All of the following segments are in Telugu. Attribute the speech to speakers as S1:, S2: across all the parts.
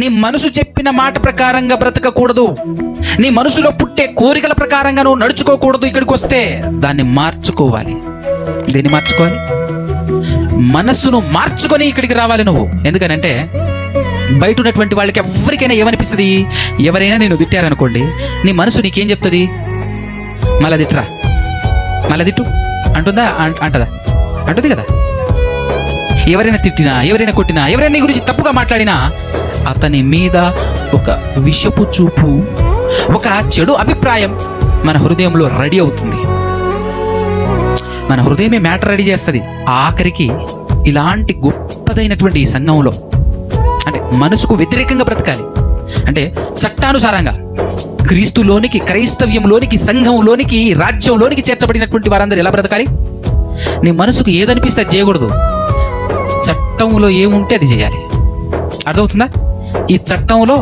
S1: నీ మనసు చెప్పిన మాట ప్రకారంగా బ్రతకకూడదు. నీ మనసులో పుట్టే కోరికల ప్రకారంగా నువ్వు నడుచుకోకూడదు ఇక్కడికి వస్తే దాన్ని మార్చుకోవాలి. దీన్ని మార్చుకోవాలి? మనస్సును మార్చుకొని ఇక్కడికి రావాలి నువ్వు. ఎందుకనంటే బయట ఉన్నటువంటి వాళ్ళకి ఎవరికైనా ఏమనిపిస్తుంది? ఎవరైనా నేను తిట్టారనుకోండి నీ మనసు నీకేం చెప్తుంది? మళ్ళా తిట్టరా మళ్ళా తిట్టు అంటుందా అంటదా? అంటుంది కదా. ఎవరైనా తిట్టినా ఎవరైనా కొట్టినా ఎవరైనా నీ గురించి తప్పుగా మాట్లాడినా అతని మీద ఒక విషపు చూపు ఒక చెడు అభిప్రాయం మన హృదయంలో రెడీ అవుతుంది. మన హృదయమే మ్యాటర్ రెడీ చేస్తుంది. ఆఖరికి ఇలాంటి గొప్పదైనటువంటి ఈ సంఘంలో అంటే మనసుకు వ్యతిరేకంగా బ్రతకాలి. అంటే చట్టానుసారంగా క్రీస్తులోనికి క్రైస్తవ్యంలోనికి సంఘంలోనికి రాజ్యంలోనికి చేర్చబడినటువంటి వారందరూ ఎలా బ్రతకాలి? నీ మనసుకు ఏదనిపిస్తే చేయకూడదు. చట్టంలో ఏముంటే అది చేయాలి. అర్థమవుతుందా? ఈ చట్టంలో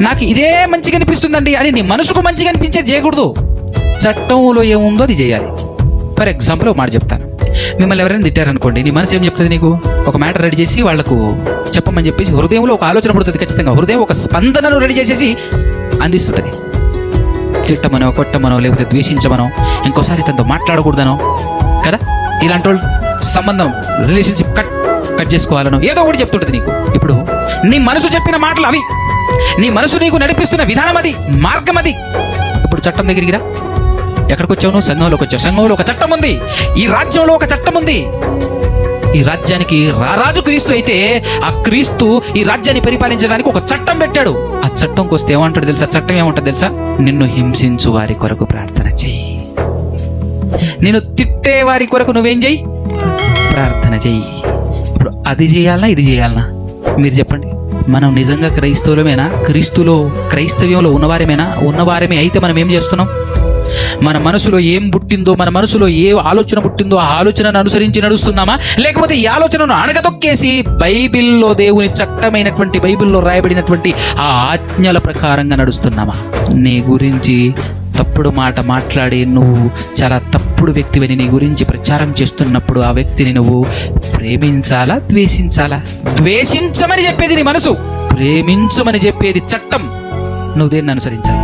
S1: నాకు ఇదే మంచిగా అనిపిస్తుందండి అని నీ మనసుకు మంచిగా అనిపించేది చేయకూడదు. చట్టంలో ఏముందో అది చేయాలి. ఫర్ ఎగ్జాంపుల్ ఒక మాట చెప్తాను. మిమ్మల్ని ఎవరైనా తిట్టారనుకోండి నీ మనసు ఏం చెప్తుంది నీకు? ఒక మ్యాటర్ రెడీ చేసి వాళ్ళకు చెప్పమని చెప్పేసి హృదయంలో ఒక ఆలోచన పడుతుంది ఖచ్చితంగా. హృదయం ఒక స్పందనను రెడీ చేసేసి అందిస్తుంటుంది. తిట్టమనో కొట్టమనో లేకపోతే ద్వేషించమనో ఇంకోసారి తనతో మాట్లాడకూడదనో కదా? ఇలాంటి వాళ్ళు సంబంధం రిలేషన్షిప్ కట్ కట్ చేసుకోవాలనో ఏదో ఒకటి చెప్తుంటుంది నీకు. ఇప్పుడు నీ మనసు చెప్పిన మాటలు అవి. నీ మనసు నీకు నడిపిస్తున్న విధానం అది మార్గం అది. ఇప్పుడు చట్టం దగ్గరికి రా ఎక్కడికి వచ్చావు నువ్వు సంఘంలోకి వచ్చావు సంఘంలో ఒక చట్టం ఉంది. ఈ రాజ్యంలో ఒక చట్టం ఉంది. ఈ రాజ్యానికి రారాజు క్రీస్తు అయితే ఆ క్రీస్తు ఈ రాజ్యాన్ని పరిపాలించడానికి ఒక చట్టం పెట్టాడు. ఆ చట్టంకి వస్తే ఏమంటాడు తెలుసా? చట్టం ఏమంటుంది తెలుసా? నిన్ను హింసించు వారి కొరకు ప్రార్థన చెయ్యి నేను తిట్టే వారి కొరకు నువ్వేం చెయ్యి ప్రార్థన చెయ్యి అది చేయాలనా ఇది చేయాలనా? మీరు చెప్పండి. మనం నిజంగా క్రైస్తవులమేనా? క్రీస్తులో క్రైస్తవ్యంలో ఉన్నవారమేనా? ఉన్నవారమే అయితే మనం ఏం చేస్తున్నాం? మన మనసులో ఏం పుట్టిందో మన మనసులో ఏ ఆలోచన పుట్టిందో ఆ ఆలోచనను అనుసరించి నడుస్తున్నామా? లేకపోతే ఈ ఆలోచనను అణగదొక్కేసి బైబిల్లో దేవుని చట్టమైనటువంటి బైబిల్లో రాయబడినటువంటి ఆ ఆజ్ఞల ప్రకారంగా నడుస్తున్నామా? నీ గురించి తప్పుడు మాట మాట్లాడి నువ్వు చాలా తప్పుడు వ్యక్తివని నీ గురించి ప్రచారం చేస్తున్నప్పుడు ఆ వ్యక్తిని నువ్వు ప్రేమించాలా ద్వేషించాలా? ద్వేషించమని చెప్పేది నీ మనసు. ప్రేమించమని చెప్పేది చట్టం. నువ్వు దేన్ని అనుసరించాలి?